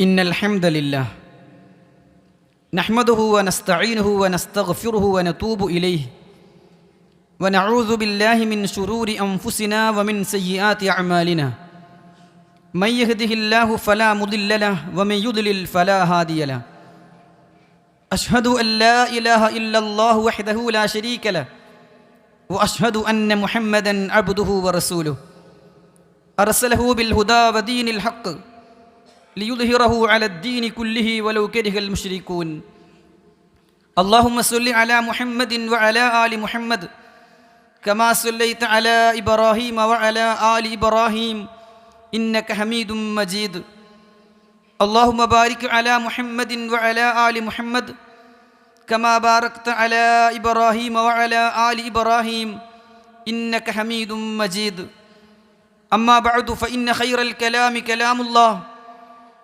إن الحمد لله. نحمده ونستعينه ونستغفره ونتوب إليه. ونعوذ بالله من شرور أنفسنا ومن سيئات أعمالنا. من يهده الله فلا مضل له ومن يضلل فلا هادي له. أشهد أن لا إله إلا الله وحده لا شريك له. وأشهد أن محمدا عبده ورسوله. أرسله بالهدى ودين الحق. ليظهره على الدين كله ولو كره المشركون اللهم صل على محمد وعلى آل محمد كما صليت على إبراهيم وعلى آل إبراهيم إنك حميد مجيد اللهم بارك على محمد وعلى آل محمد كما باركت على إبراهيم وعلى آل إبراهيم إنك حميد مجيد أما بعد فإن خير الكلام كلام الله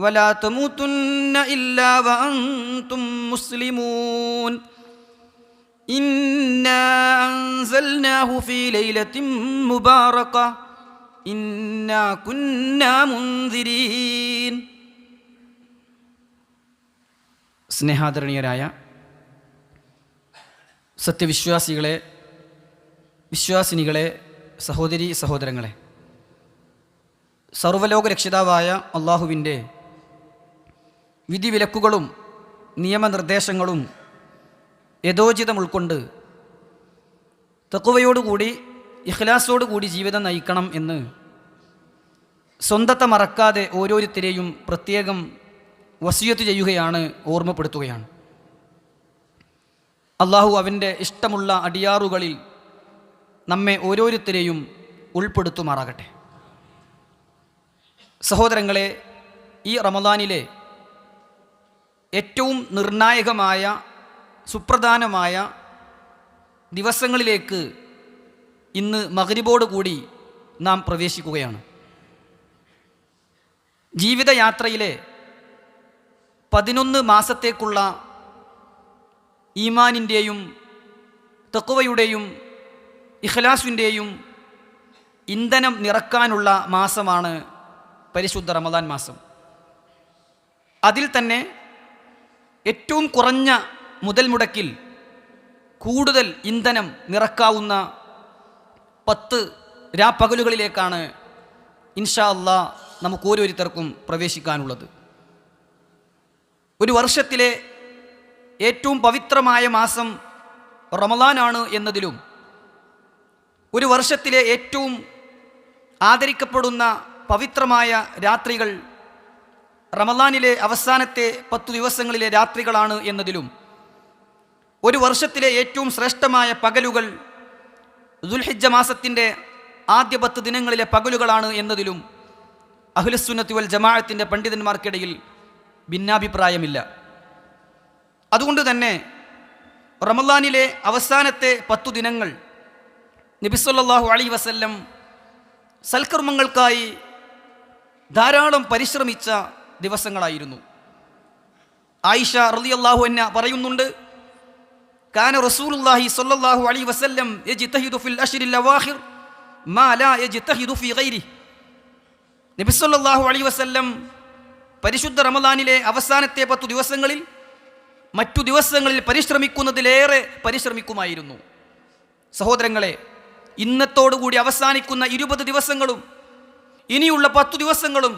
ولا تموتن إلا وأنتم مسلمون إنا أنزلناه في ليلة مباركة إنا كنا منذرين സ്നേഹാദരണീയരായ സത്യവിശ്വാസികളെ വിശ്വാസിനികളെ സഹോദരി സഹോദരങ്ങളെ സർവലോക രക്ഷിതാവായ അള്ളാഹുവിൻ്റെ വിധിവിലക്കുകളും നിയമനിർദ്ദേശങ്ങളും യഥോചിതം ഉൾക്കൊണ്ട് തക്കുവയോടുകൂടി ഇഖ്ലാസോടുകൂടി ജീവിതം നയിക്കണം എന്ന് സ്വന്തത്തെ മറക്കാതെ ഓരോരുത്തരെയും പ്രത്യേകം വസിയത്ത് ചെയ്യുകയാണ് ഓർമ്മപ്പെടുത്തുകയാണ്. അള്ളാഹു അവന്റെ ഇഷ്ടമുള്ള അടിയാറുകളിൽ നമ്മെ ഓരോരുത്തരെയും ഉൾപ്പെടുത്തുമാറാകട്ടെ. സഹോദരങ്ങളെ ഈ റമദാനിലെ ഏറ്റവും നിർണായകമായ സുപ്രധാനമായ ദിവസങ്ങളിലേക്ക് ഇന്ന് മകരിബോട് കൂടി നാം പ്രവേശിക്കുകയാണ്. ജീവിതയാത്രയിലെ പതിനൊന്ന് മാസത്തേക്കുള്ള ഈമാനിന്റെയും തക്കുവയുടെയും ഇഖ്ലാസിന്റെയും ഇന്ധനം നിറക്കാനുള്ള മാസമാണ് പരിശുദ്ധ റമദാൻ മാസം. അതിൽ തന്നെ ഏറ്റവും കുറഞ്ഞ മുതൽ മുടക്കിൽ കൂടുതൽ ഇന്ധനം നിറക്കാവുന്ന പത്ത് രാപ്പകലുകളിലേക്കാണ് ഇൻഷാ അള്ളാ നമുക്ക് ഓരോരുത്തർക്കും പ്രവേശിക്കാനുള്ളത്. ഒരു വർഷത്തിലെ ഏറ്റവും പവിത്രമായ മാസം റമദാനാണ് എന്നതിലും ഒരു വർഷത്തിലെ ഏറ്റവും ആദരിക്കപ്പെടുന്ന പവിത്രമായ രാത്രികൾ റമദാനിലെ അവസാനത്തെ പത്തു ദിവസങ്ങളിലെ രാത്രികളാണ് എന്നതിലും ഒരു വർഷത്തിലെ ഏറ്റവും ശ്രേഷ്ഠമായ പകലുകൾ ദുൽഹിജ്ജ മാസത്തിന്റെ ആദ്യ പത്ത് ദിനങ്ങളിലെ പകലുകളാണ് എന്നതിലും അഹ്ലുസുന്നത്തി വൽ ജമാഅത്തിന്റെ പണ്ഡിതന്മാർക്കിടയിൽ ഭിന്നാഭിപ്രായമില്ല. അതുകൊണ്ട് തന്നെ റമദാനിലെ അവസാനത്തെ പത്തു ദിനങ്ങൾ നബിസ്വല്ലാഹു അലൈ വസല്ലം സൽക്കർമ്മങ്ങൾക്കായി ധാരാളം പരിശ്രമിച്ച ദിവസങ്ങളായിരുന്നു. ആയിഷ റളിയല്ലാഹു എന്ന പറയുന്നുണ്ട് കാന റസൂലുള്ളാഹി സ്വല്ലല്ലാഹു അലൈഹി വസല്ലം യജ്തഹിദു ഫിൽ മാ ലാ ഫീ നബി സല്ലല്ലാഹു അലൈഹി വസല്ലം പരിശുദ്ധ റമദാനിലെ അവസാനത്തെ പത്തു ദിവസങ്ങളിൽ മറ്റു ദിവസങ്ങളിൽ പരിശ്രമിക്കുന്നതിലേറെ പരിശ്രമിക്കുമായിരുന്നു. സഹോദരങ്ങളെ ഇന്നത്തോടുകൂടി അവസാനിക്കുന്ന ഇരുപത് ദിവസങ്ങളും ഇനിയുള്ള പത്തു ദിവസങ്ങളും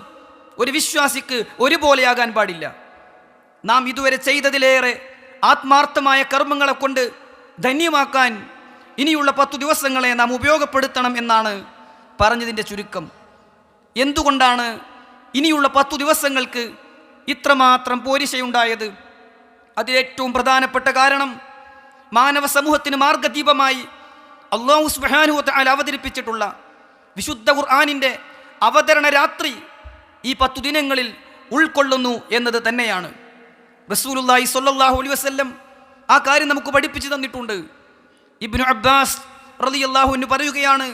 ഒരു വിശ്വാസിക്ക് ഒരുപോലെയാകാൻ പാടില്ല. നാം ഇതുവരെ ചെയ്തതിലേറെ ആത്മാർത്ഥമായ കർമ്മങ്ങളെ കൊണ്ട് ധന്യമാക്കാൻ ഇനിയുള്ള പത്തു ദിവസങ്ങളെ നാം ഉപയോഗപ്പെടുത്തണം എന്നാണ് പറഞ്ഞതിന്റെ ചുരുക്കം. എന്തുകൊണ്ടാണ് ഇനിയുള്ള പത്തു ദിവസങ്ങൾക്ക് ഇത്രമാത്രം പോരിശയുണ്ടായത്? അതിലേറ്റവും പ്രധാനപ്പെട്ട കാരണം മാനവ സമൂഹത്തിന് മാർഗദീപമായി അള്ളാഹു സുബാനുഹത്ത് അല അവതരിപ്പിച്ചിട്ടുള്ള വിശുദ്ധ ഖുർആാനിന്റെ അവതരണ രാത്രി ഈ പത്തു ദിനങ്ങളിൽ ഉൾക്കൊള്ളുന്നു എന്നത് തന്നെയാണ്. റസൂലുള്ളാഹി സൊല്ലാഹു അലൈഹി വസ്ല്ലം ആ കാര്യം നമുക്ക് പഠിപ്പിച്ചു തന്നിട്ടുണ്ട്. ഇബ്നു അബ്ബാസ് റളിയല്ലാഹു അൻഹു പറയുകയാണ്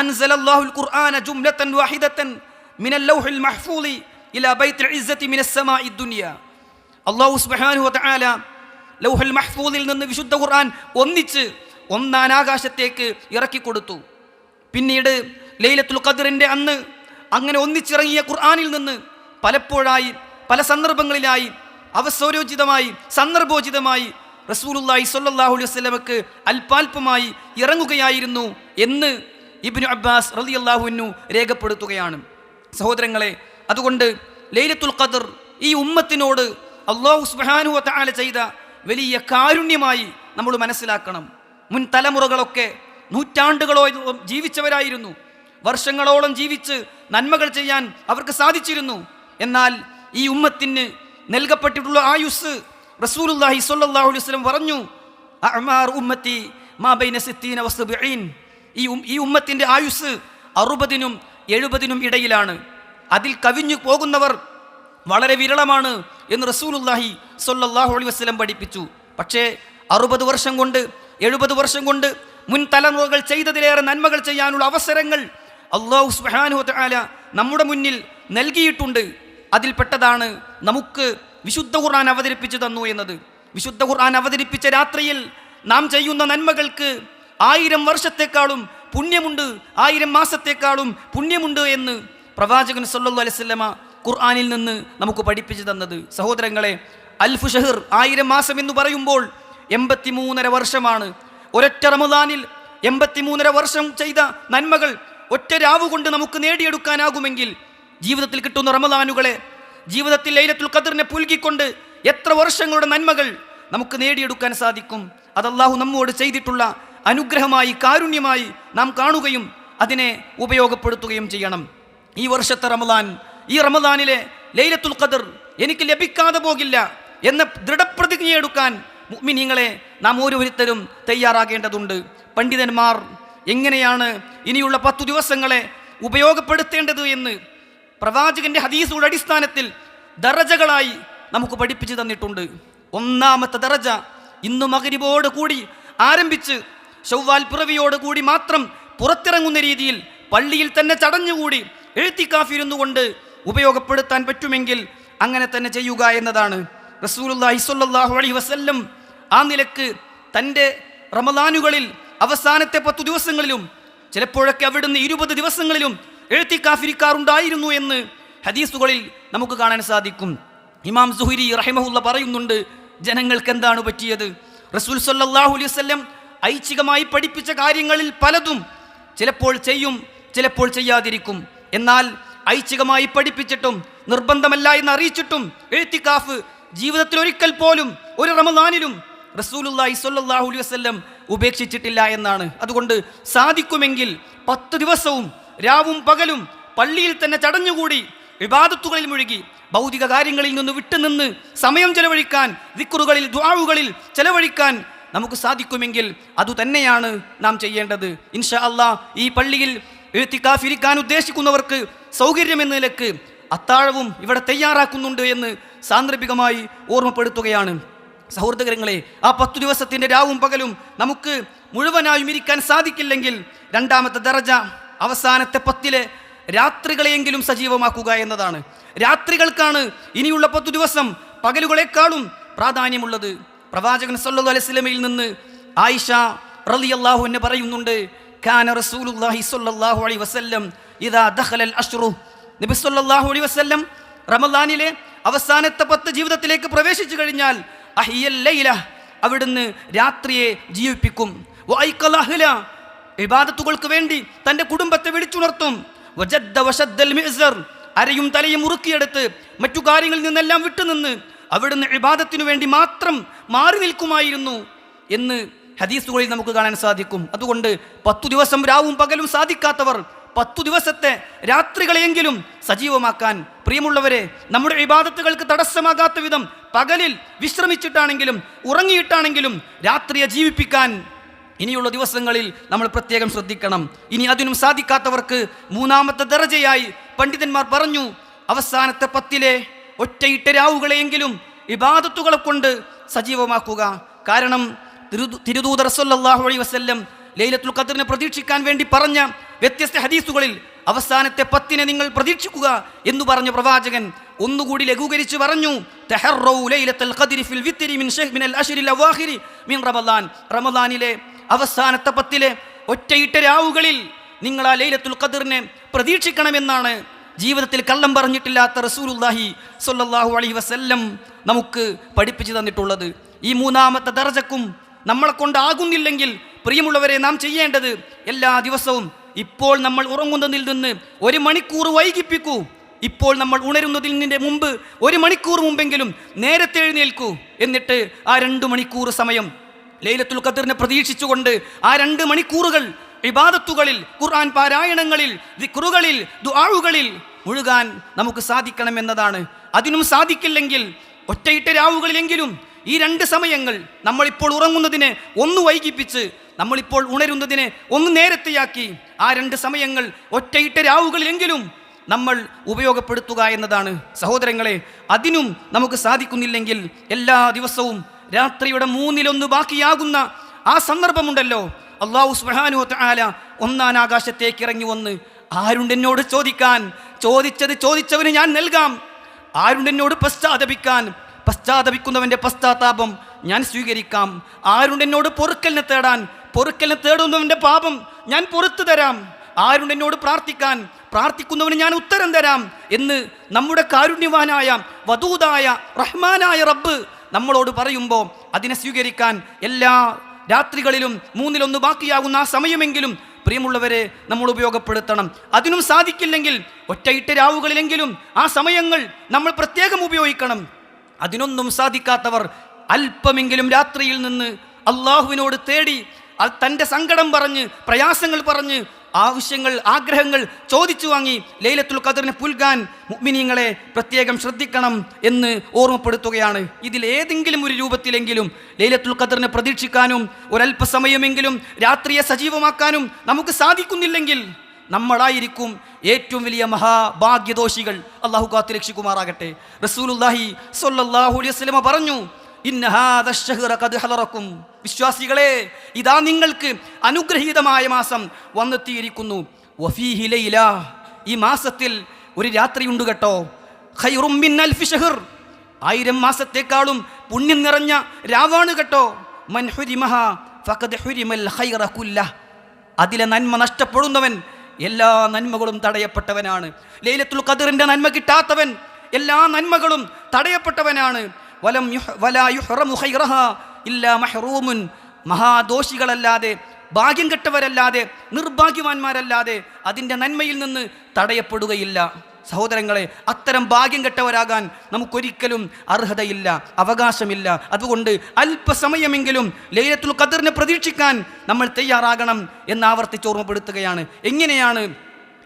അൻസലല്ലാഹുൽ ഖുർആന ജുംലതൻ വാഹിദതൻ മിനൽ ലൗഹിൽ മഹ്ഫൂളി ഇലാ ബൈത്തിൽ ഇസ്സത്തി മിനസ് സമാഇ ദുനിയ. അല്ലാഹു സുബ്ഹാനഹു വതആല ലൗഹൽ മഹ്ഫൂദിൽ നിന്ന് വിശുദ്ധ ഖുർആൻ ഒന്നിച്ച് ഒന്നാം ആകാശത്തേക്ക് ഇറക്കി കൊടുത്തു പിന്നീട് ലൈലത്തുൽ ഖദറിന്റെ അന്ന് അങ്ങനെ ഒന്നിച്ചിറങ്ങിയ ഖുർആാനിൽ നിന്ന് പലപ്പോഴായി പല സന്ദർഭങ്ങളിലായി അവസരോചിതമായി സന്ദർഭോചിതമായി റസൂലുള്ളാഹി സ്വല്ലല്ലാഹു അലൈഹി വസല്ലമക്ക് അല്പാൽപമായി ഇറങ്ങുകയായിരുന്നു എന്ന് ഇബ്നു അബ്ബാസ് റളിയല്ലാഹു അൻഹു രേഖപ്പെടുത്തുകയാണ്. സഹോദരങ്ങളെ അതുകൊണ്ട് ലൈലത്തുൽ ഖദർ ഈ ഉമ്മത്തിനോട് അള്ളാഹു സുബ്ഹാനഹു വതആല ചെയ്ത വലിയ കാരുണ്യമായി നമ്മൾ മനസ്സിലാക്കണം. മുൻ തലമുറകളൊക്കെ നൂറ്റാണ്ടുകളോ ജീവിച്ചവരായിരുന്നു. വർഷങ്ങളോളം ജീവിച്ച് നന്മകൾ ചെയ്യാൻ അവർക്ക് സാധിച്ചിരുന്നു. എന്നാൽ ഈ ഉമ്മത്തിന് നൽകപ്പെട്ടിട്ടുള്ള ആയുസ് റസൂലുള്ളാഹി സ്വല്ലല്ലാഹു അലൈഹി വസല്ലം പറഞ്ഞു അഅ്മാർ ഉമ്മത്തി മാ ബൈന സിത്തീന വസബഈൻ ഈ ഈ ഉമ്മത്തിന്റെ ആയുസ് അറുപതിനും എഴുപതിനും ഇടയിലാണ്. അതിൽ കവിഞ്ഞു പോകുന്നവർ വളരെ വിരളമാണ് എന്ന് റസൂലുള്ളാഹി സ്വല്ലല്ലാഹു അലൈഹി വസല്ലം പഠിപ്പിച്ചു. പക്ഷേ അറുപത് വർഷം കൊണ്ട് എഴുപത് വർഷം കൊണ്ട് മുൻ തലമുറകൾ ചെയ്തതിലേറെ നന്മകൾ ചെയ്യാനുള്ള അവസരങ്ങൾ അള്ളാഹു സുബ്ഹാനഹു തആല നമ്മുടെ മുന്നിൽ നൽകിയിട്ടുണ്ട്. അതിൽപ്പെട്ടതാണ് നമുക്ക് വിശുദ്ധ ഖുർആൻ അവതരിപ്പിച്ചു തന്നു എന്നത്. വിശുദ്ധ ഖുർആൻ അവതരിപ്പിച്ച രാത്രിയിൽ നാം ചെയ്യുന്ന നന്മകൾക്ക് ആയിരം വർഷത്തെക്കാളും പുണ്യമുണ്ട് ആയിരം മാസത്തെക്കാളും പുണ്യമുണ്ട് എന്ന് പ്രവാചകൻ സല്ലു അലൈഹി വസല്ലമ ഖുർആനിൽ നിന്ന് നമുക്ക് പഠിപ്പിച്ചു തന്നത്. സഹോദരങ്ങളെ അൽഫു ഷഹർ ആയിരം മാസം എന്ന് പറയുമ്പോൾ എൺപത്തി മൂന്നര വർഷമാണ്. ഒരൊറ്റ റമദാനിൽ എൺപത്തി മൂന്നര വർഷം ചെയ്ത നന്മകൾ ഒറ്റ രാവ് കൊണ്ട് നമുക്ക് നേടിയെടുക്കാനാകുമെങ്കിൽ ജീവിതത്തിൽ കിട്ടുന്ന റമദാനുകളെ ജീവിതത്തിൽ ലൈലത്തുൽ ഖദറിനെ പുൽകിക്കൊണ്ട് എത്ര വർഷങ്ങളുടെ നന്മകൾ നമുക്ക് നേടിയെടുക്കാൻ സാധിക്കും. അത് അള്ളാഹു നമ്മോട് ചെയ്തിട്ടുള്ള അനുഗ്രഹമായി കാരുണ്യമായി നാം കാണുകയും അതിനെ ഉപയോഗപ്പെടുത്തുകയും ചെയ്യണം. ഈ വർഷത്തെ റമദാൻ ഈ റമദാനിലെ ലൈലത്തുൽ ഖദർ എനിക്ക് ലഭിക്കാതെ പോകില്ല എന്ന ദൃഢപ്രതിജ്ഞയെടുക്കാൻ മുഅ്മിനീങ്ങളെ നാം ഓരോരുത്തരും തയ്യാറാകേണ്ടതുണ്ട്. പണ്ഡിതന്മാർ എങ്ങനെയാണ് ഇനിയുള്ള പത്തു ദിവസങ്ങളെ ഉപയോഗപ്പെടുത്തേണ്ടത് എന്ന് പ്രവാചകന്റെ ഹദീസുകളുടെ അടിസ്ഥാനത്തിൽ ദറജകളായി നമുക്ക് പഠിപ്പിച്ചു തന്നിട്ടുണ്ട്. ഒന്നാമത്തെ ദറജ ഇന്ന് മകരിബോട് കൂടി ആരംഭിച്ച് ചൊവ്വാൽ പിറവിയോട് കൂടി മാത്രം പുറത്തിറങ്ങുന്ന രീതിയിൽ പള്ളിയിൽ തന്നെ ചടഞ്ഞുകൂടി എഴുത്തിക്കാഫിരുന്നു കൊണ്ട് ഉപയോഗപ്പെടുത്താൻ പറ്റുമെങ്കിൽ അങ്ങനെ തന്നെ ചെയ്യുക എന്നതാണ്. റസൂലുള്ളാഹി സ്വല്ലല്ലാഹു അലൈഹി വസല്ലം ആ നിലയ്ക്ക് തന്റെ റമദാനുകളിൽ അവസാനത്തെ പത്തു ദിവസങ്ങളിലും ചിലപ്പോഴൊക്കെ അവിടുന്ന് ഇരുപത് ദിവസങ്ങളിലും എഴുത്തിക്കാഫിരിക്കാറുണ്ടായിരുന്നു എന്ന് ഹദീസുകളിൽ നമുക്ക് കാണാൻ സാധിക്കും. ഇമാം സുഹുരി റഹിമഹുല്ല പറയുന്നുണ്ട് ജനങ്ങൾക്ക് എന്താണ് പറ്റിയത്? റസൂൽ സല്ലാഹു അലൈഹി വസല്ലം ഐച്ഛികമായി പഠിപ്പിച്ച കാര്യങ്ങളിൽ പലതും ചിലപ്പോൾ ചെയ്യും ചിലപ്പോൾ ചെയ്യാതിരിക്കും. എന്നാൽ ഐച്ഛികമായി പഠിപ്പിച്ചിട്ടും നിർബന്ധമല്ല എന്ന് അറിയിച്ചിട്ടും എഴുത്തിക്കാഫ് ജീവിതത്തിൽ ഒരിക്കൽ പോലും ഒരു റമദാനിലും റസൂലുള്ളാഹി സല്ലാഹു അലൈഹി വസല്ലം ഉപേക്ഷിച്ചിട്ടില്ല എന്നാണ്. അതുകൊണ്ട് സാധിക്കുമെങ്കിൽ പത്ത് ദിവസവും രാവും പകലും പള്ളിയിൽ തന്നെ ചടഞ്ഞുകൂടി വിവാദത്തുകളിൽ മുഴുകി ഭൗതിക കാര്യങ്ങളിൽ നിന്ന് വിട്ടുനിന്ന് സമയം ചെലവഴിക്കാൻ ദിക്കുറുകളിൽ ദ്വാവുകളിൽ ചെലവഴിക്കാൻ നമുക്ക് സാധിക്കുമെങ്കിൽ അതുതന്നെയാണ് നാം ചെയ്യേണ്ടത്. ഇൻഷാ അള്ളാ ഈ പള്ളിയിൽ എഴുത്തിക്കാഫിരിക്കാൻ ഉദ്ദേശിക്കുന്നവർക്ക് സൗകര്യമെന്ന നിലയ്ക്ക് അത്താഴവും ഇവിടെ തയ്യാറാക്കുന്നുണ്ട് എന്ന് സാന്ദർഭികമായി ഓർമ്മപ്പെടുത്തുകയാണ്. സഹോദരങ്ങളെ ആ പത്തു ദിവസത്തിന്റെ രാവും പകലും നമുക്ക് മുഴുവനായും ഇരിക്കാൻ സാധിക്കില്ലെങ്കിൽ രണ്ടാമത്തെ ദറജ അവസാനത്തെ പത്തിലെ രാത്രികളെയെങ്കിലും സജീവമാക്കുക എന്നതാണ്. രാത്രികൾക്കാണ് ഇനിയുള്ള പത്തു ദിവസം പകലുകളെക്കാളും പ്രാധാന്യമുള്ളത്. പ്രവാചകൻ സല്ലു അലൈഹി വസല്ലമയിൽ നിന്ന് ആയിഷ റളിയല്ലാഹു എന്നെ പറയുന്നുണ്ട് കാന റസൂലുള്ളാഹി സ്വല്ലല്ലാഹു അലൈഹി വസല്ലം ഇദാ ദഖലൽ അശ്റു നബി സല്ലല്ലാഹു അലൈഹി വസല്ലം റമദാനിലെ അവസാനത്തെ പത്ത് ജീവിതത്തിലേക്ക് പ്രവേശിച്ചു കഴിഞ്ഞാൽ അഹിയൽ ലൈല അവിടുന്ന് രാത്രിയെ ജീവിപ്പിക്കും. വഅയ്ഖല വിവാദത്തുകൾക്ക് വേണ്ടി തന്റെ കുടുംബത്തെ വിളിച്ചുണർത്തും. അരയും തലയും ഉറുക്കിയെടുത്ത് മറ്റു കാര്യങ്ങളിൽ നിന്നെല്ലാം വിട്ടുനിന്ന് അവിടുന്ന് ഇബാദത്തിനു വേണ്ടി മാത്രം മാറി നിൽക്കുമായിരുന്നു എന്ന് ഹദീസുകളിൽ നമുക്ക് കാണാൻ സാധിക്കും. അതുകൊണ്ട് പത്തു ദിവസം രാവും പകലും സാധിക്കാത്തവർ പത്തു ദിവസത്തെ രാത്രികളെയെങ്കിലും സജീവമാക്കാൻ പ്രിയമുള്ളവരെ നമ്മുടെ ഇബാദത്തുകൾക്ക് തടസ്സമാകാത്ത വിധം പകലിൽ വിശ്രമിച്ചിട്ടാണെങ്കിലും ഉറങ്ങിയിട്ടാണെങ്കിലും രാത്രിയെ ജീവിപ്പിക്കാൻ ഇനിയുള്ള ദിവസങ്ങളിൽ നമ്മൾ പ്രത്യേകം ശ്രദ്ധിക്കണം. ഇനി അതിനും സാധിക്കാത്തവർക്ക് മൂന്നാമത്തെ ദർജയായി പണ്ഡിതന്മാർ പറഞ്ഞു അവസാനത്തെ പത്തിലെ ഒറ്റയിട്ട രാവുകളെയെങ്കിലും ഇബാദത്തുകളെ കൊണ്ട് സജീവമാക്കുക. കാരണം തിരു- തിരുദൂതർ സല്ലാഹു അലൈഹി വസല്ലം ലൈലത്തുൽ ഖദറിനെ പ്രതീക്ഷിക്കാൻ വേണ്ടി പറഞ്ഞ വ്യത്യസ്ത ഹദീസുകളിൽ അവസാനത്തെ പത്തിനെ നിങ്ങൾ പ്രതീക്ഷിക്കുക എന്ന് പറഞ്ഞ പ്രവാചകൻ. ഒന്നുകൂടി ലഘൂകരിച്ച് പറഞ്ഞു റമദാനിലെ അവസാനത്തെ പത്തിലെ ഒറ്റയിട്ട രാവുകളിൽ നിങ്ങൾ ആ ലൈലത്തുൽ ഖദറിനെ പ്രതീക്ഷിക്കണമെന്നാണ് ജീവിതത്തിൽ കള്ളം പറഞ്ഞിട്ടില്ലാത്ത റസൂലുല്ലാഹി സ്വല്ലല്ലാഹു അലൈഹി വസല്ലം നമുക്ക് പഠിപ്പിച്ചു തന്നിട്ടുള്ളത്. ഈ മൂന്നാമത്തെ ദർജക്കും നമ്മളെ കൊണ്ടാകുന്നില്ലെങ്കിൽ പ്രിയമുള്ളവരെ നാം ചെയ്യേണ്ടത് എല്ലാ ദിവസവും ഇപ്പോൾ നമ്മൾ ഉറങ്ങുന്നതിൽ നിന്ന് ഒരു മണിക്കൂർ വൈകിപ്പിക്കൂ. ഇപ്പോൾ നമ്മൾ ഉണരുന്നതിൽ നിന്റെ മുമ്പ് ഒരു മണിക്കൂർ മുമ്പെങ്കിലും നേരത്തെ എഴുന്നേൽക്കൂ. എന്നിട്ട് ആ രണ്ട് മണിക്കൂർ സമയം ലൈലത്തുൽ ഖദറിനെ പ്രതീക്ഷിച്ചുകൊണ്ട് ആ രണ്ട് മണിക്കൂറുകൾ ഇബാദത്തുകളിൽ ഖുർആൻ പാരായണങ്ങളിൽ ദിക്റുകളിൽ ദുആവുകളിൽ മുഴുകാൻ നമുക്ക് സാധിക്കണമെന്നതാണ്. അതിനും സാധിക്കില്ലെങ്കിൽ ഒറ്റയിട്ട രാവുകളിലെങ്കിലും ഈ രണ്ട് സമയങ്ങൾ നമ്മളിപ്പോൾ ഉറങ്ങുന്നതിനെ ഒന്ന് വൈകിപ്പിച്ച് നമ്മളിപ്പോൾ ഉണരുന്നതിനെ ഒന്ന് നേരത്തെയാക്കി ആ രണ്ട് സമയങ്ങൾ ഒറ്റയിട്ട രാവുകളിലെങ്കിലും നമ്മൾ ഉപയോഗപ്പെടുത്തുക എന്നതാണ്. സഹോദരങ്ങളെ അതിനും നമുക്ക് സാധിക്കുന്നില്ലെങ്കിൽ എല്ലാ ദിവസവും രാത്രിയുടെ മൂന്നിലൊന്ന് ബാക്കിയാകുന്ന ആ സന്ദർഭമുണ്ടല്ലോ. അള്ളാഹു സുബ്ഹാനഹു വതആല ഒന്നാൻ ആകാശത്തേക്ക് ഇറങ്ങി വന്ന് ആരുണ്ടെന്നോട് ചോദിക്കാൻ? ചോദിച്ചത് ചോദിച്ചവന് ഞാൻ നൽകാം. ആരുണ്ടെന്നോട് പശ്ചാത്തപിക്കാൻ? പശ്ചാത്തപിക്കുന്നവന്റെ പശ്ചാത്താപം ഞാൻ സ്വീകരിക്കാം. ആരുണ്ടെന്നോട് പൊറുക്കലിനെ തേടാൻ? പൊറുക്കലിനെ തേടുന്നവന്റെ പാപം ഞാൻ പുറത്തു തരാം. ആരുണ്ട് എന്നോട് പ്രാർത്ഥിക്കാൻ? പ്രാർത്ഥിക്കുന്നവന് ഞാൻ ഉത്തരം തരാം എന്ന് നമ്മുടെ കാരുണ്യവാനായ വധൂതായ റഹ്മാനായ റബ്ബ് നമ്മളോട് പറയുമ്പോൾ അതിനെ സ്വീകരിക്കാൻ എല്ലാ രാത്രികളിലും മൂന്നിലൊന്ന് ബാക്കിയാകുന്ന ആ സമയമെങ്കിലും പ്രിയമുള്ളവരെ നമ്മൾ ഉപയോഗപ്പെടുത്തണം. അതിനും സാധിക്കില്ലെങ്കിൽ ഒറ്റയിട്ട രാവുകളിലെങ്കിലും ആ സമയങ്ങൾ നമ്മൾ പ്രത്യേകം ഉപയോഗിക്കണം. അതിനൊന്നും സാധിക്കാത്തവർ അല്പമെങ്കിലും രാത്രിയിൽ നിന്ന് അള്ളാഹുവിനോട് തേടി തന്റെ സങ്കടം പറഞ്ഞ് പ്രയാസങ്ങൾ പറഞ്ഞ് ആവശ്യങ്ങൾ ആഗ്രഹങ്ങൾ ചോദിച്ചു വാങ്ങി ലൈലത്തുൽ ഖദറിനെ പുൽകാൻ മുഅ്മിനീങ്ങളെ പ്രത്യേകം ശ്രദ്ധിക്കണം എന്ന് ഓർമ്മപ്പെടുത്തുകയാണ്. ഇതിൽ ഏതെങ്കിലും ഒരു രൂപത്തിലെങ്കിലും ലൈലത്തുൽ ഖദറിനെ പ്രതീക്ഷിക്കാനും ഒരല്പസമയമെങ്കിലും രാത്രിയെ സജീവമാക്കാനും നമുക്ക് സാധിക്കുന്നില്ലെങ്കിൽ നമ്മളായിരിക്കും ഏറ്റവും വലിയ മഹാഭാഗ്യദോഷികൾ. അള്ളാഹു കാത്തു രക്ഷിക്കുമാറാകട്ടെ. റസൂലുല്ലാഹി അലൈഹി വസല്ലമ പറഞ്ഞു ഇന്ന ഹാദ അശ്ശഹ്റ ഖദ് ഹലറക്കും വിശ്വാസികളെ ഇതാ നിങ്ങൾക്ക് അനുഗ്രഹീതമായ മാസം വന്നെത്തിയിരിക്കുന്നു. വഫീഹിലയില ഈ മാസത്തിൽ ഒരു രാത്രിയുണ്ട് കേട്ടോ. ഖൈറും മിൻ അൽഫി ആയിരം മാസത്തേക്കാളും പുണ്യം നിറഞ്ഞ രാവാണ് കേട്ടോ. ഫഖദ് അതിലെ നന്മ നഷ്ടപ്പെടുന്നവൻ എല്ലാ നന്മകളും തടയപ്പെട്ടവനാണ്. ലൈലത്തുൽ ഖദറിന്റെ നന്മ കിട്ടാത്തവൻ എല്ലാ നന്മകളും തടയപ്പെട്ടവനാണ്. വലം ഇല്ലാ മഹാദോഷികളല്ലാതെ ഭാഗ്യം കെട്ടവരല്ലാതെ നിർഭാഗ്യവാന്മാരല്ലാതെ അതിന്റെ നന്മയിൽ നിന്ന് തടയപ്പെടുകയില്ല. സഹോദരങ്ങളെ അത്തരം ഭാഗ്യം കെട്ടവരാകാൻ നമുക്കൊരിക്കലും അർഹതയില്ല അവകാശമില്ല. അതുകൊണ്ട് അല്പസമയമെങ്കിലും ലൈലത്തുൽ ഖദറിനെ പ്രതീക്ഷിക്കാൻ നമ്മൾ തയ്യാറാകണം എന്ന് ആവർത്തിച്ച് ഓർമ്മപ്പെടുത്തുകയാണ്. എങ്ങനെയാണ്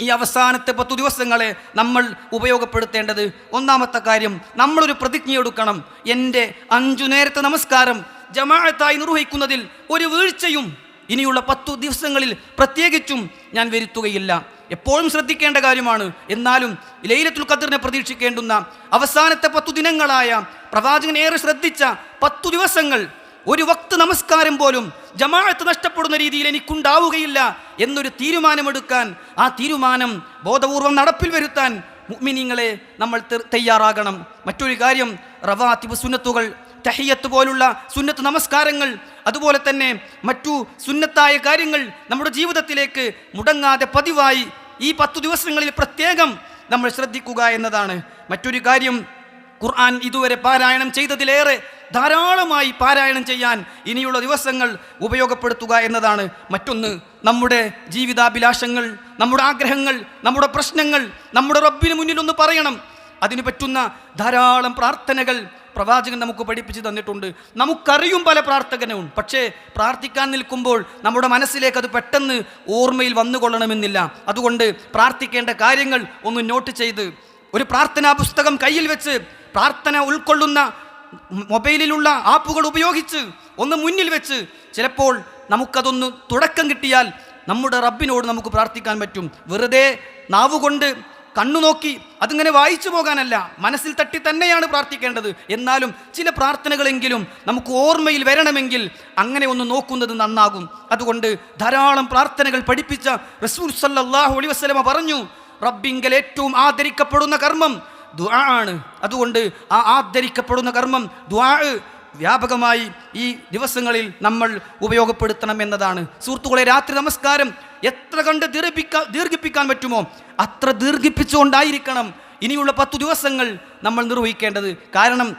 ഈ അവസാനത്തെ പത്തു ദിവസങ്ങളെ നമ്മൾ ഉപയോഗപ്പെടുത്തേണ്ടത്. ഒന്നാമത്തെ കാര്യം നമ്മളൊരു പ്രതിജ്ഞയെടുക്കണം എന്റെ അഞ്ചു നേരത്തെ നമസ്കാരം ജമാഅത്തായി നിർവഹിക്കുന്നതിൽ ഒരു വീഴ്ചയും ഇനിയുള്ള പത്തു ദിവസങ്ങളിൽ പ്രത്യേകിച്ചും ഞാൻ വരുത്തുകയില്ല. എപ്പോഴും ശ്രദ്ധിക്കേണ്ട കാര്യമാണ് എന്നാലും ലൈലത്തുൽ ഖദറിനെ പ്രതീക്ഷിക്കേണ്ടുന്ന അവസാനത്തെ പത്തു ദിനങ്ങളായ പ്രവാചകൻ ഏറെ ശ്രദ്ധിച്ച പത്തു ദിവസങ്ങൾ ഒരു വക്ത് നമസ്കാരം പോലും ജമാഅത്ത് നഷ്ടപ്പെടുന്ന രീതിയിൽ എനിക്കുണ്ടാവുകയില്ല എന്നൊരു തീരുമാനമെടുക്കാൻ ആ തീരുമാനം ബോധപൂർവം നടപ്പിൽ വരുത്താൻ മുഅ്മിനീങ്ങളെ നമ്മൾ തയ്യാറാകണം. മറ്റൊരു കാര്യം റവാത്തിബ് സുന്നത്തുകൾ തഹിയത്ത് പോലുള്ള സുന്നത്ത് നമസ്കാരങ്ങൾ അതുപോലെ തന്നെ മറ്റു സുന്നത്തായ കാര്യങ്ങൾ നമ്മുടെ ജീവിതത്തിലേക്ക് മുടങ്ങാതെ പതിവായി ഈ പത്തു ദിവസങ്ങളിൽ പ്രത്യേകം നമ്മൾ ശ്രദ്ധിക്കുക എന്നതാണ്. മറ്റൊരു കാര്യം ഖുർആൻ ഇതുവരെ പാരായണം ചെയ്തതിലേറെ ധാരാളമായി പാരായണം ചെയ്യാൻ ഇനിയുള്ള ദിവസങ്ങൾ ഉപയോഗപ്പെടുത്തുക എന്നതാണ്. മറ്റൊന്ന് നമ്മുടെ ജീവിതാഭിലാഷങ്ങൾ നമ്മുടെ ആഗ്രഹങ്ങൾ നമ്മുടെ പ്രശ്നങ്ങൾ നമ്മുടെ റബ്ബിന് മുന്നിൽ ഒന്ന് പറയണം. അതിന് പറ്റുന്ന ധാരാളം പ്രാർത്ഥനകൾ പ്രവാചകൻ നമുക്ക് പഠിപ്പിച്ചു തന്നിട്ടുണ്ട്. നമുക്കറിയും പല പ്രാർത്ഥകനവും പക്ഷേ പ്രാർത്ഥിക്കാൻ നിൽക്കുമ്പോൾ നമ്മുടെ മനസ്സിലേക്ക് അത് പെട്ടെന്ന് ഓർമ്മയിൽ വന്നുകൊള്ളണമെന്നില്ല. അതുകൊണ്ട് പ്രാർത്ഥിക്കേണ്ട കാര്യങ്ങൾ ഒന്ന് നോട്ട് ചെയ്ത് ഒരു പ്രാർത്ഥനാ പുസ്തകം കയ്യിൽ വെച്ച് പ്രാർത്ഥന ഉൾക്കൊള്ളുന്ന മൊബൈലിലുള്ള ആപ്പുകൾ ഉപയോഗിച്ച് ഒന്ന് മുന്നിൽ വെച്ച് ചിലപ്പോൾ നമുക്കതൊന്ന് തുടക്കം കിട്ടിയാൽ നമ്മുടെ റബ്ബിനോട് നമുക്ക് പ്രാർത്ഥിക്കാൻ പറ്റും. വെറുതെ നാവുകൊണ്ട് കണ്ണു നോക്കി അതിങ്ങനെ വായിച്ചു പോകാനല്ല മനസ്സിൽ തട്ടി തന്നെയാണ് പ്രാർത്ഥിക്കേണ്ടത്. എന്നാലും ചില പ്രാർത്ഥനകളെങ്കിലും നമുക്ക് ഓർമ്മയിൽ വരണമെങ്കിൽ അങ്ങനെ ഒന്ന് നോക്കുന്നത് നന്നാകും. അതുകൊണ്ട് ധാരാളം പ്രാർത്ഥനകൾ പഠിപ്പിച്ച റസൂൽ സല്ലാഹു അലൈഹി വസ്ലമ പറഞ്ഞു റബ്ബിങ്കൽ ഏറ്റവും ആദരിക്കപ്പെടുന്ന കർമ്മം ദുആ ആണ്. അതുകൊണ്ട് ആ ആദരിക്കപ്പെടുന്ന കർമ്മം ദുആ വ്യാപകമായി ഈ ദിവസങ്ങളിൽ നമ്മൾ ഉപയോഗപ്പെടുത്തണം എന്നതാണ്. സുഹൃത്തുക്കളെ രാത്രി നമസ്കാരം എത്ര കണ്ട് ദീർഘിപ്പിക്കാൻ ദീർഘിപ്പിക്കാൻ പറ്റുമോ? അത്ര ദീർഘിപ്പിച്ചുകൊണ്ടായിരിക്കണം ഇനിയുള്ള പത്തു ദിവസങ്ങൾ നമ്മൾ നിർവഹിക്കേണ്ടത്. കാരണം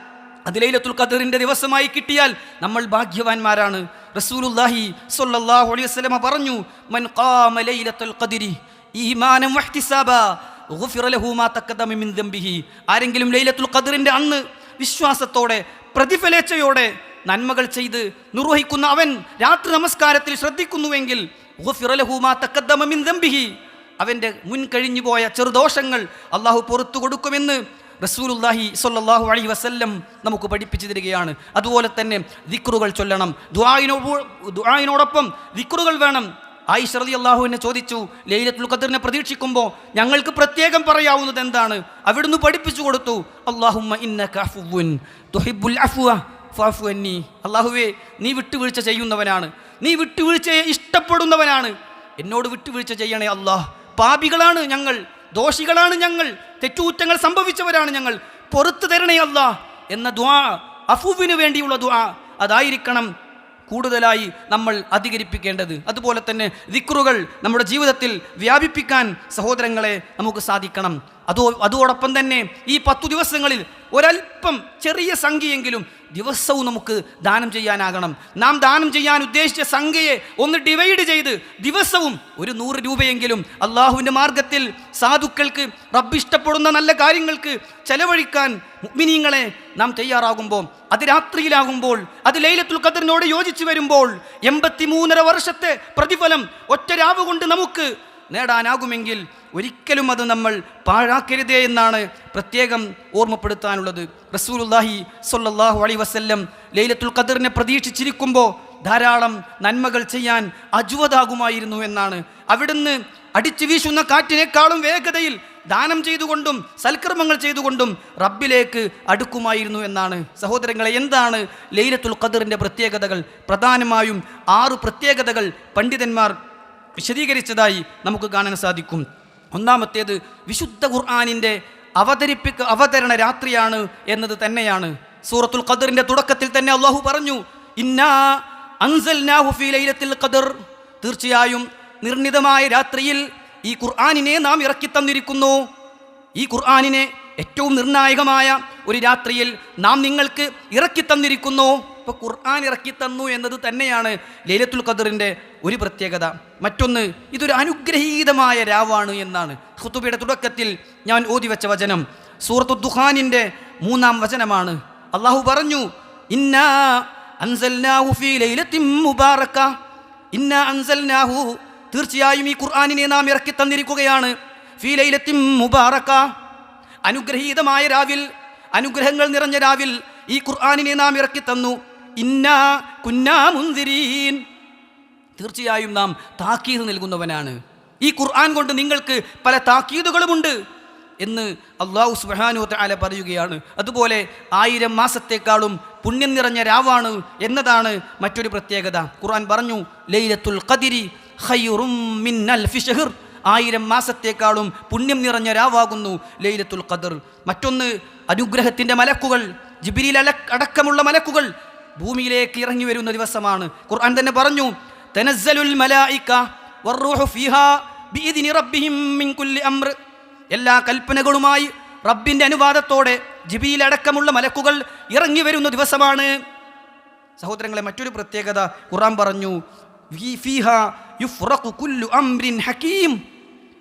അത് ലൈലത്തുൽ ഖദറിന്റെ ദിവസമായി കിട്ടിയാൽ നമ്മൾ ഭാഗ്യവാന്മാരാണ്. റസൂലുള്ളാഹി സ്വല്ലല്ലാഹു അലൈഹി വസല്ലമ പറഞ്ഞു മൻ ഖാമ ലൈലത്തുൽ ഖദരി ഈമാനം വഹ്തിസാബാ ആരെങ്കിലും ലൈലത്തുൽ ഖദറിന്റെ അന്ന് വിശ്വാസത്തോടെ പ്രതിഫലേച്ഛയോടെ നന്മകൾ ചെയ്ത് നിർവഹിക്കുന്ന അവൻ രാത്രി നമസ്കാരത്തിൽ ശ്രദ്ധിക്കുന്നുവെങ്കിൽ അവന്റെ മുൻ കഴിഞ്ഞു പോയ ചെറുദോഷങ്ങൾ അള്ളാഹു പുറത്തു കൊടുക്കുമെന്ന് റസൂലുല്ലാഹി സൊല്ലാഹു അലൈഹി വസല്ലം നമുക്ക് പഠിപ്പിച്ചു തരികയാണ്. അതുപോലെ തന്നെ ദിക്റുകൾ ചൊല്ലണം. ദുആയിനോ ദുആയിനോടൊപ്പം ദിക്റുകൾ വേണം. ആയിഷ റളി അള്ളാഹുവിനെ ചോദിച്ചു ലൈലത്തുൽ ഖദറിനെ പ്രതീക്ഷിക്കുമ്പോൾ ഞങ്ങൾക്ക് പ്രത്യേകം പറയാവുന്നത് എന്താണ്? അവിടുന്ന് പഠിപ്പിച്ചു കൊടുത്തു അള്ളാഹുമ്മ അള്ളാഹുവേ നീ വിട്ടുവീഴ്ച ചെയ്യുന്നവനാണ്. നീ വിട്ടുവീഴ്ചയെ ഇഷ്ടപ്പെടുന്നവനാണ്. എന്നോട് വിട്ടുവീഴ്ച ചെയ്യണേ അള്ളാഹ് പാപികളാണ് ഞങ്ങൾ ദോഷികളാണ് ഞങ്ങൾ തെറ്റുകുറ്റങ്ങൾ സംഭവിച്ചവരാണ് ഞങ്ങൾ. പുറത്തു തരണേ അള്ളാഹ് എന്ന ദ്വാ അഫുവിന് വേണ്ടിയുള്ള ദ്വാ അതായിരിക്കണം കൂടുതലായി നമ്മൾ അധികരിപ്പിക്കേണ്ടത്. അതുപോലെ തന്നെ ദിക്റുകൾ നമ്മുടെ ജീവിതത്തിൽ വ്യാപിപ്പിക്കാൻ സഹോദരങ്ങളെ നമുക്ക് സാധിക്കണം. അതോ അതോടൊപ്പം തന്നെ ഈ പത്തു ദിവസങ്ങളിൽ ഒരല്പം ചെറിയ സംഖ്യയെങ്കിലും ദിവസവും നമുക്ക് ദാനം ചെയ്യാനാകണം. നാം ദാനം ചെയ്യാൻ ഉദ്ദേശിച്ച സംഖ്യയെ ഒന്ന് ഡിവൈഡ് ചെയ്ത് ദിവസവും ഒരു നൂറ് രൂപയെങ്കിലും അള്ളാഹുവിന്റെ മാർഗത്തിൽ സാധുക്കൾക്ക് റബ്ബിഷ്ടപ്പെടുന്ന നല്ല കാര്യങ്ങൾക്ക് ചെലവഴിക്കാൻ മുഗ്മിനീങ്ങളെ നാം തയ്യാറാകുമ്പോൾ അത് രാത്രിയിലാകുമ്പോൾ അത് ലൈലത്തുൽ ഖദറിനോട് യോജിച്ചു വരുമ്പോൾ എൺപത്തി മൂന്നര വർഷത്തെ പ്രതിഫലം ഒറ്റ രാവ് കൊണ്ട് നമുക്ക് നേടാനാകുമെങ്കിൽ ഒരിക്കലും അത് നമ്മൾ പാഴാക്കരുതേ എന്നാണ് പ്രത്യേകം ഓർമ്മപ്പെടുത്താനുള്ളത്. റസൂലുല്ലാഹി സൊല്ലാഹു അലൈ വസ്ല്ലം ലൈലത്തുൽ ഖദറിനെ പ്രതീക്ഷിച്ചിരിക്കുമ്പോൾ ധാരാളം നന്മകൾ ചെയ്യാൻ അജുവതാകുമായിരുന്നു എന്നാണ്. അവിടുന്ന് അടിച്ചു വീശുന്ന കാറ്റിനേക്കാളും വേഗതയിൽ ദാനം ചെയ്തുകൊണ്ടും സൽക്കർമ്മങ്ങൾ ചെയ്തുകൊണ്ടും റബ്ബിലേക്ക് അടുക്കുമായിരുന്നു എന്നാണ്. സഹോദരങ്ങളെ എന്താണ് ലൈലത്തുൽ ഖദറിന്റെ പ്രത്യേകതകൾ? പ്രധാനമായും ആറ് പ്രത്യേകതകൾ പണ്ഡിതന്മാർ വിശദീകരിച്ചതായി നമുക്ക് കാണാൻ സാധിക്കും. ഒന്നാമത്തേത് വിശുദ്ധ ഖുർആാനിന്റെ അവതരിപ്പിക്ക അവതരണ രാത്രിയാണ് എന്നത് തന്നെയാണ്. സൂറത്തുൽ ഖദറിന്റെ തുടക്കത്തിൽ തന്നെ അള്ളാഹു പറഞ്ഞു ഇന്നാ അൻസൽനാഹു ഫീ ലൈലത്തിൽ ഖദർ. തീർച്ചയായും നിർണിതമായ രാത്രിയിൽ ഈ ഖുർആാനിനെ നാം ഇറക്കി തന്നിരിക്കുന്നു. ഈ ഖുർആാനിനെ ഏറ്റവും നിർണായകമായ ഒരു രാത്രിയിൽ നാം നിങ്ങൾക്ക് ഇറക്കി തന്നിരിക്കുന്നു. ഇപ്പോൾ ഖുർആൻ ഇറക്കി തന്നു എന്നത് തന്നെയാണ് ലൈലത്തുൽ ഖദറിന്റെ ഒരു പ്രത്യേകത. മറ്റൊന്ന് ഇതൊരു അനുഗ്രഹീതമായ രാവാണ് എന്നാണ്. ഖുത്തുബയുടെ തുടക്കത്തിൽ ഞാൻ ഓതി വെച്ച വചനം സൂറത്തു ദുഹാനിന്റെ മൂന്നാം വചനമാണ്. അള്ളാഹു പറഞ്ഞു ഇന്നാ അൻസൽനാഹു ഫീ ലൈലത്തിൻ മുബാറക ഇന്നാ അൻസൽനാഹു തീർച്ചയായും ഈ ഖുർആാനിനെ നാം ഇറക്കി തന്നിരിക്കുകയാണ്. ഫീ ലൈലത്തിൻ മുബാറക അനുഗ്രഹീതമായ രാവിൽ അനുഗ്രഹങ്ങൾ നിറഞ്ഞ രാവിൽ ഈ ഖുർആാനിനെ നാം ഇറക്കി തന്നു. ഇന്നാ കുന്നാ മുന്തിരീൻ. തീർച്ചയായും നാം താക്കീത് നൽകുന്നവനാണ്. ഈ ഖുർആൻ കൊണ്ട് നിങ്ങൾക്ക് പല താക്കീതുകളുമുണ്ട് എന്ന് അള്ളാഹു സുബാനു ആല പറയുകയാണ്. അതുപോലെ ആയിരം മാസത്തേക്കാളും പുണ്യം നിറഞ്ഞ രാവാണ് എന്നതാണ് മറ്റൊരു പ്രത്യേകത. ഖുർആൻ പറഞ്ഞു ലൈലത്തുൽ ഖദിരി ആയിരം മാസത്തേക്കാളും പുണ്യം നിറഞ്ഞ രാവാകുന്നു ലൈലത്തുൽ ഖദർ. മറ്റൊന്ന് അനുഗ്രഹത്തിന്റെ മലക്കുകൾ ജിബിരിൽ അടക്കമുള്ള മലക്കുകൾ ഭൂമിയിലേക്ക് ഇറങ്ങി വരുന്ന ദിവസമാണ്. ഖുർആൻ തന്നെ പറഞ്ഞു ഫീഹാ റബ്ബിഹിം മിൻ കുല്ലി അംർ. എല്ലാ കൽപ്പനകളുമായി റബ്ബിന്റെ അനുവാദത്തോടെ ജിബിയിലടക്കമുള്ള മലക്കുകൾ ഇറങ്ങി വരുന്ന ദിവസമാണ്. സഹോദരങ്ങളെ മറ്റൊരു പ്രത്യേകത ഖുറാൻ പറഞ്ഞു "ഫീ- ഫീഹാ യുഫ്റഖു കുല്ലു അംറിൻ ഹക്കീം.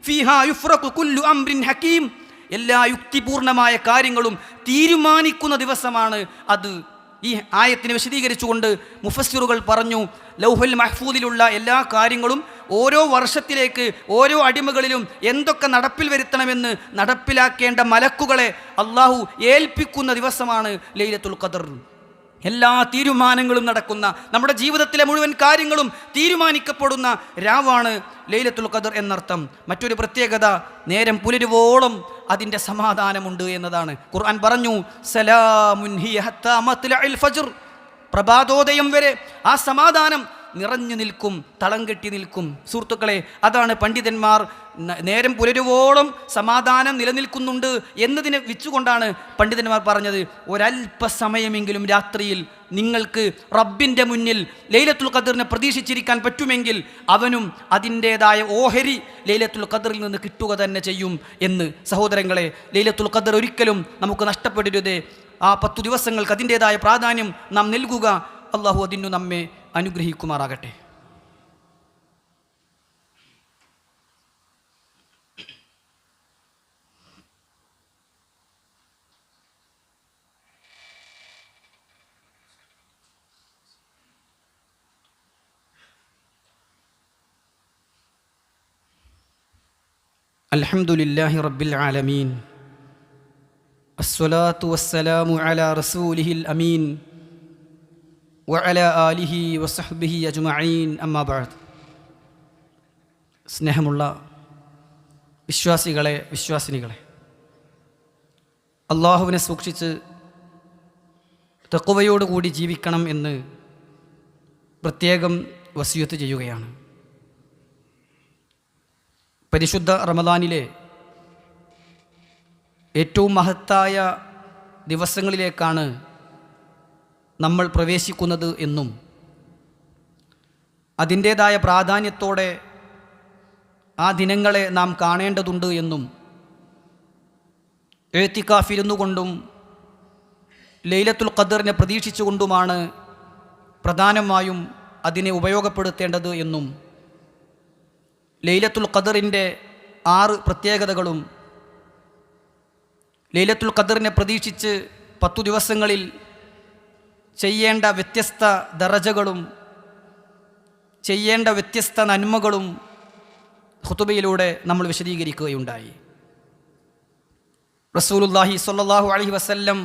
ഫീഹാ യുഫ്റഖു കുല്ലു അംറിൻ ഹക്കീം. എല്ലാ യുക്തിപൂർണമായ കാര്യങ്ങളും തീരുമാനിക്കുന്ന ദിവസമാണ് അത്. ഈ ആയത്തിനെ വിശദീകരിച്ചുകൊണ്ട് മുഫസ്സിറുകൾ പറഞ്ഞു ലൗഹുൽ മഹ്ഫൂദിലുള്ള എല്ലാ കാര്യങ്ങളും ഓരോ വർഷത്തിലേക്ക് ഓരോ അടിമകളിലും എന്തൊക്കെ നടപ്പിൽ വരുത്തണമെന്ന് നടപ്പിലാക്കേണ്ട മലക്കുകളെ അള്ളാഹു ഏൽപ്പിക്കുന്ന ദിവസമാണ് ലൈലത്തുൽ ഖദർ. എല്ലാ തീരുമാനങ്ങളും നടക്കുന്ന നമ്മുടെ ജീവിതത്തിലെ മുഴുവൻ കാര്യങ്ങളും തീരുമാനിക്കപ്പെടുന്ന രാവാണ് ലൈലത്തുൽ ഖദർ എന്നർത്ഥം. മറ്റൊരു പ്രത്യേകത നേരം പുലരുവോളം അതിന്റെ സമാധാനമുണ്ട് എന്നതാണ്. ഖുർആൻ പറഞ്ഞു സലാമുൻ പ്രഭാതോദയം വരെ ആ സമാധാനം നിറഞ്ഞു നിൽക്കും തളം കെട്ടി നിൽക്കും. സുഹൃത്തുക്കളെ അതാണ് പണ്ഡിതന്മാർ നേരം പുലരുവോളം സമാധാനം നിലനിൽക്കുന്നുണ്ട് എന്നതിനെ വെച്ചുകൊണ്ടാണ് പണ്ഡിതന്മാർ പറഞ്ഞത്. ഒരല്പസമയമെങ്കിലും രാത്രിയിൽ നിങ്ങൾക്ക് റബ്ബിന്റെ മുന്നിൽ ലൈലത്തുൽ ഖദറിനെ പ്രതീക്ഷിച്ചിരിക്കാൻ പറ്റുമെങ്കിൽ അവനും അതിന്റേതായ ഓഹരി ലൈലത്തുൽ ഖദറിൽ നിന്ന് കിട്ടുക തന്നെ ചെയ്യും എന്ന്. സഹോദരങ്ങളെ ലൈലത്തുൽ ഖദർ ഒരിക്കലും നമുക്ക് നഷ്ടപ്പെടരുത്. ആ പത്തു ദിവസങ്ങൾക്ക് അതിന്റേതായ പ്രാധാന്യം നാം നൽകുക. അള്ളാഹു അതിനു നമ്മെ അനുഗ്രഹിക്കുമാറാകട്ടെ الحمد لله رب العالمين الصلاة والسلام على رسوله الأمين വഅല ആലിഹി വസഹബിഹി അജുമീൻ അമ്മാബാദ് സ്നേഹമുള്ള വിശ്വാസികളെ വിശ്വാസിനികളെ അള്ളാഹുവിനെ സൂക്ഷിച്ച് കൂടി ജീവിക്കണം എന്ന് പ്രത്യേകം വസിയത്ത് ചെയ്യുകയാണ്. പരിശുദ്ധ റമദാനിലെ ഏറ്റവും മഹത്തായ ദിവസങ്ങളിലേക്കാണ് നമ്മൾ പ്രവേശിക്കുന്നത് എന്നും അതിന്റേതായ പ്രാധാന്യത്തോടെ ആ ദിനങ്ങളെ നാം കാണേണ്ടതുണ്ട് എന്നും എഴുത്തിക്കാഫിരുന്നു കൊണ്ടും ലൈലത്തുൽ ഖദറിനെ പ്രതീക്ഷിച്ചുകൊണ്ടുമാണ് പ്രധാനമായും അതിനെ ഉപയോഗപ്പെടുത്തേണ്ടത് എന്നും ലൈലത്തുൽ ഖദറിന്റെ ആറ് പ്രത്യേകതകളും ലൈലത്തുൽ ഖദറിനെ പ്രതീക്ഷിച്ച് പത്തു ദിവസങ്ങളിൽ ചെയ്യേണ്ട വ്യത്യസ്ത ദറജകളും ചെയ്യേണ്ട വ്യത്യസ്ത നന്മകളും ഖുതുബയിലൂടെ നമ്മൾ വിശദീകരിക്കുകയുണ്ടായി. റസൂലുല്ലാഹി സ്വല്ലല്ലാഹു അലഹി വസല്ലം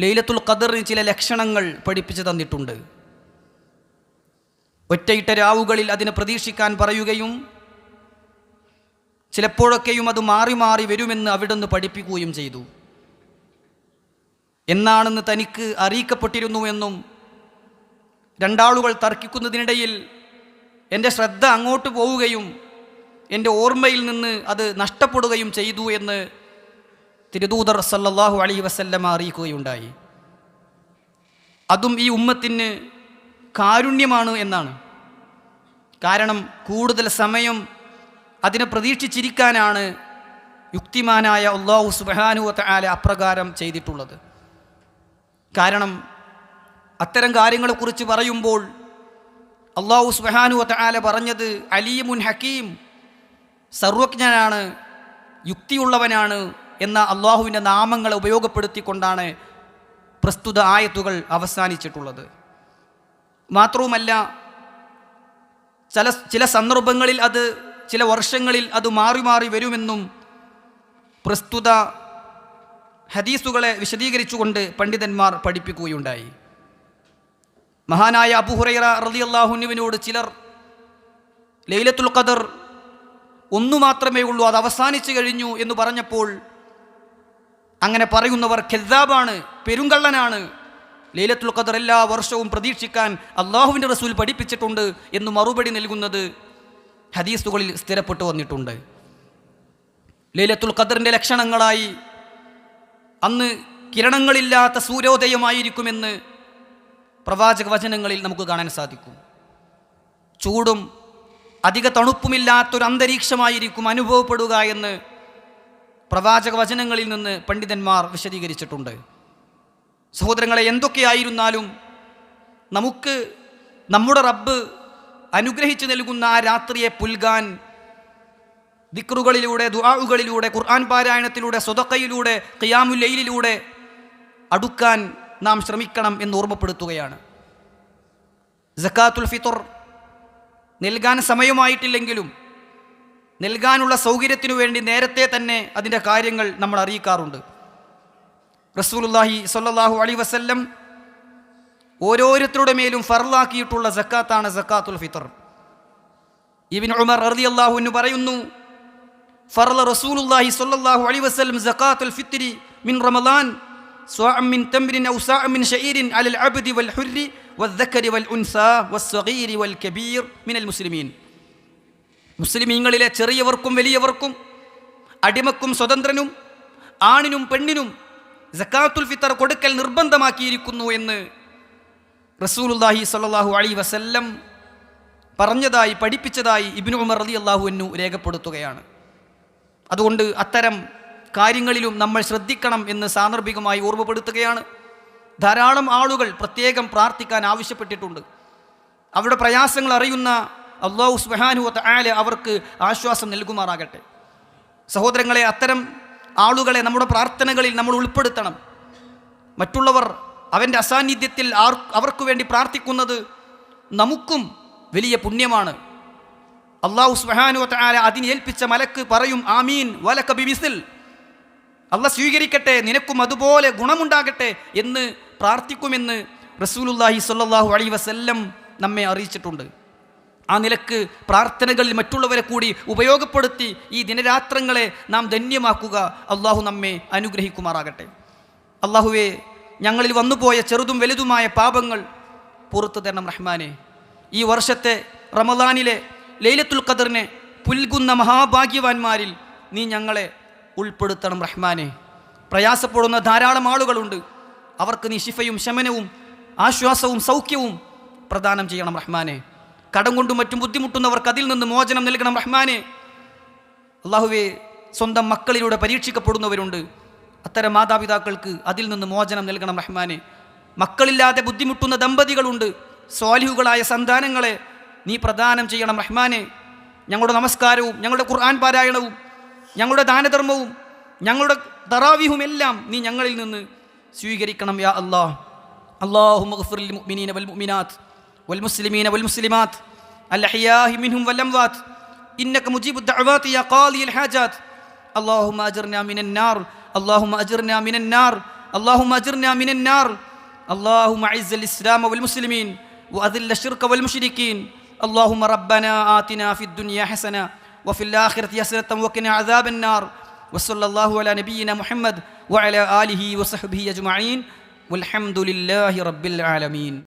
ലൈലത്തുൽ ഖദറിന് ചില ലക്ഷണങ്ങൾ പഠിപ്പിച്ചു തന്നിട്ടുണ്ട്. ഒറ്റയിട്ട രാവുകളിൽ അതിനെ പ്രതീക്ഷിക്കാൻ പറയുകയും ചിലപ്പോഴൊക്കെയും അത് മാറി മാറി വരുമെന്ന് അവിടുന്ന് പഠിപ്പിക്കുകയും ചെയ്തു. എന്നാണെന്ന് തനിക്ക് അറിയിക്കപ്പെട്ടിരുന്നു എന്നും രണ്ടാളുകൾ തർക്കിക്കുന്നതിനിടയിൽ എന്റെ ശ്രദ്ധ അങ്ങോട്ട് പോവുകയും എന്റെ ഓർമ്മയിൽ നിന്ന് അത് നഷ്ടപ്പെടുകയും ചെയ്തു എന്ന് തിരുദൂതർ സല്ലാഹു അലൈഹി വസല്ലമ അറിയിക്കുകയുണ്ടായി. അതും ഈ ഉമ്മത്തിന് കാരുണ്യമാണ് എന്നാണ്. കാരണം കൂടുതൽ സമയം അതിനെ പ്രതീക്ഷിച്ചിരിക്കാനാണ് യുക്തിമാനായ അള്ളാഹു സുബാനുവത്ത ആല അപ്രകാരം ചെയ്തിട്ടുള്ളത്. കാരണം അത്തരം കാര്യങ്ങളെക്കുറിച്ച് പറയുമ്പോൾ അള്ളാഹു സുബാനുവത്ത ആല പറഞ്ഞത് അലീമുൻ ഹക്കീം സർവജ്ഞനാണ് യുക്തിയുള്ളവനാണ് എന്ന അള്ളാഹുവിന്റെ നാമങ്ങളെ ഉപയോഗപ്പെടുത്തിക്കൊണ്ടാണ് പ്രസ്തുത ആയത്തുകൾ അവസാനിച്ചിട്ടുള്ളത്. മാത്രവുമല്ല ചില ചില സന്ദർഭങ്ങളിൽ അത് ചില വർഷങ്ങളിൽ അത് മാറി മാറി വരുമെന്നും പ്രസ്തുത ഹദീസുകളെ വിശദീകരിച്ചുകൊണ്ട് പണ്ഡിതന്മാർ പഠിപ്പിക്കുകയുണ്ടായി. മഹാനായ അബുഹുറൈറ റളിയല്ലാഹുനുവിനോട് ചിലർ ലൈലത്തുൽ ഖദർ ഒന്നു മാത്രമേ ഉള്ളൂ അത് അവസാനിച്ചു കഴിഞ്ഞു എന്ന് പറഞ്ഞപ്പോൾ അങ്ങനെ പറയുന്നവർ ഖെദ്ദാബാണ് പെരുങ്കള്ളനാണ്. ലൈലത്തുൽ ഖദർ എല്ലാ വർഷവും പ്രതീക്ഷിക്കാൻ അള്ളാഹുവിന്റെ റസൂൽ പഠിപ്പിച്ചിട്ടുണ്ട് എന്ന് മറുപടി നൽകുന്നത് ഹദീസുകളിൽ സ്ഥിരപ്പെട്ടു വന്നിട്ടുണ്ട്. ലൈലത്തുൽ ഖദറിന്റെ ലക്ഷണങ്ങളായി അന്ന് കിരണങ്ങളില്ലാത്ത സൂര്യോദയമായിരിക്കുമെന്ന് പ്രവാചക വചനങ്ങളിൽ നമുക്ക് കാണാൻ സാധിക്കും. ചൂടും അധിക തണുപ്പുമില്ലാത്തൊരു അന്തരീക്ഷമായിരിക്കും അനുഭവപ്പെടുക എന്ന് പ്രവാചക വചനങ്ങളിൽ നിന്ന് പണ്ഡിതന്മാർ വിശദീകരിച്ചിട്ടുണ്ട്. സഹോദരങ്ങളെ എന്തൊക്കെയായിരുന്നാലും നമുക്ക് നമ്മുടെ റബ്ബ് അനുഗ്രഹിച്ചു നൽകുന്ന ആ രാത്രിയെ പുൽകാൻ ദിക്റുകളിലൂടെ ദുആകളിലൂടെ ഖുർആൻ പാരായണത്തിലൂടെ സ്വതക്കയിലൂടെ ഖിയാമുല്ലയിലൂടെ അടുക്കാൻ നാം ശ്രമിക്കണം എന്ന് ഓർമ്മപ്പെടുത്തുകയാണ്. ജക്കാത്തുൽ ഫിത്തുർ നൽകാൻ സമയമായിട്ടില്ലെങ്കിലും നൽകാനുള്ള സൗകര്യത്തിനു വേണ്ടി നേരത്തെ തന്നെ അതിന്റെ കാര്യങ്ങൾ നമ്മൾ അറിയിക്കാറുണ്ട്. റസൂലുല്ലാഹി സ്വല്ലല്ലാഹു അലൈഹി വസല്ലം ഓരോരുത്തരുടെ മേലും ഫറലാക്കിയിട്ടുള്ള സക്കാത്താണ് സക്കാത്തുൽ ഫിത്തർ ഇബിൻ ഉമർ റളിയല്ലാഹു അൻഹു പറയുന്നു ഫർള റസൂലുള്ളാഹി സ്വല്ലല്ലാഹു അലൈഹി വസല്ലം സക്കാത്തുൽ ഫിത്രി മിൻ റമളാൻ സ്വാഅം മിൻ തംറിൻ ഔ സാഅം മിൻ ഷഈരിൻ അലൽ അബ്ദി വൽ ഹുർരി والذكر والأنثى والصغير والكبير من المسلمين മുസ്ലിമീങ്ങളിലെ ചെറിയവർക്കും വലിയവർക്കും അടിമക്കും സ്വതന്ത്രനും ആണിനും പെണ്ണിനും സക്കാത്തുൽ ഫിത്തർ കൊടുക്കൽ നിർബന്ധമാക്കിയിരിക്കുന്നു എന്ന് റസൂലുല്ലാഹി സ്വല്ലല്ലാഹു അലൈഹി വസല്ലം പറഞ്ഞതായി പഠിപ്പിച്ചതായി ഇബ്നു ഉമർ റളി അള്ളാഹു രേഖപ്പെടുത്തുകയാണ് അതുകൊണ്ട് അത്തരം കാര്യങ്ങളിലും നമ്മൾ ശ്രദ്ധിക്കണം എന്ന് സാന്ദർഭികമായി ഓർമ്മപ്പെടുത്തുകയാണ്. ധാരാളം ആളുകൾ പ്രത്യേകം പ്രാർത്ഥിക്കാൻ ആവശ്യപ്പെട്ടിട്ടുണ്ട്. അവരുടെ പ്രയാസങ്ങൾ അറിയുന്ന അള്ളാഹു സുബാനുവത്ത് ആൽ അവർക്ക് ആശ്വാസം നൽകുമാറാകട്ടെ. സഹോദരങ്ങളെ അത്തരം ആളുകളെ നമ്മുടെ പ്രാർത്ഥനകളിൽ നമ്മൾ ഉൾപ്പെടുത്തണം. മറ്റുള്ളവർ അവന്റെ അസാന്നിധ്യത്തിൽ ആർ അവർക്ക് വേണ്ടി പ്രാർത്ഥിക്കുന്നത് നമുക്കും വലിയ പുണ്യമാണ്. അള്ളാഹു സുബാനുവത്ത് അതിന് ഏൽപ്പിച്ച മലക്ക് പറയും ആമീൻ വലക്ക ബിബിസിൽ അല്ല സ്വീകരിക്കട്ടെ നിനക്കും അതുപോലെ ഗുണമുണ്ടാകട്ടെ എന്ന് പ്രാർത്ഥിക്കുമെന്ന് റസൂലുല്ലാഹി സ്വല്ലല്ലാഹു അലൈഹി വസല്ലം നമ്മെ അറിയിച്ചിട്ടുണ്ട്. ആ നിലയ്ക്ക് പ്രാർത്ഥനകളിൽ മറ്റുള്ളവരെ കൂടി ഉപയോഗപ്പെടുത്തി ഈ ദിനരാത്രങ്ങളെ നാം ധന്യമാക്കുക അള്ളാഹു നമ്മെ അനുഗ്രഹിക്കുമാറാകട്ടെ. അള്ളാഹുവെ ഞങ്ങളിൽ വന്നുപോയ ചെറുതും വലുതുമായ പാപങ്ങൾ പുറത്തു തരണം റഹ്മാനെ. ഈ വർഷത്തെ റമദാനിലെ ലൈലത്തുൽ ഖദറിനെ പുൽകുന്ന മഹാഭാഗ്യവാന്മാരിൽ നീ ഞങ്ങളെ ഉൾപ്പെടുത്തണം റഹ്മാനെ. പ്രയാസപ്പെടുന്ന ധാരാളം ആളുകളുണ്ട്. അവർക്ക് നീ ശിഫയും ശമനവും ആശ്വാസവും സൗഖ്യവും പ്രദാനം ചെയ്യണം റഹ്മാനെ. കടം കൊണ്ടും മറ്റും ബുദ്ധിമുട്ടുന്നവർക്ക് അതിൽ നിന്ന് മോചനം നൽകണം റഹ്മാനെ. അള്ളാഹുവെ സ്വന്തം മക്കളിലൂടെ പരീക്ഷിക്കപ്പെടുന്നവരുണ്ട്. അത്തരം മാതാപിതാക്കൾക്ക് അതിൽ നിന്ന് മോചനം നൽകണം റഹ്മാനെ. മക്കളില്ലാതെ ബുദ്ധിമുട്ടുന്ന ദമ്പതികളുണ്ട്. സ്വാലിഹുകളായ സന്താനങ്ങളെ നീ പ്രദാനം ചെയ്യണം റഹ്മാനെ ഞങ്ങളുടെ നമസ്കാരവും ഞങ്ങളുടെ ഖുർആൻ പാരായണവും ഞങ്ങളുടെ ദാനധർമ്മവും ഞങ്ങളുടെ തറാവിഹും എല്ലാം നീ ഞങ്ങളിൽ നിന്ന് സ്വീകരിക്കണം യാ അല്ലാഹ് اللهم اغفر للمؤمنين والمؤمنات والمسلمين والمسلمات الأحياء منهم والأموات إنك مجيب الدعوات يا قاضي الحاجات اللهم أجرنا من النار اللهم أجرنا من النار اللهم أجرنا من النار اللهم أعز الإسلام والمسلمين وأذل الشرك والمشركين اللهم ربنا آتنا في الدنيا حسنة وفي الآخرة حسنة وقنا عذاب النار. وصلى الله على نبينا محمد وعلى آله وصحبه أجمعين. والحمد لله رب العالمين.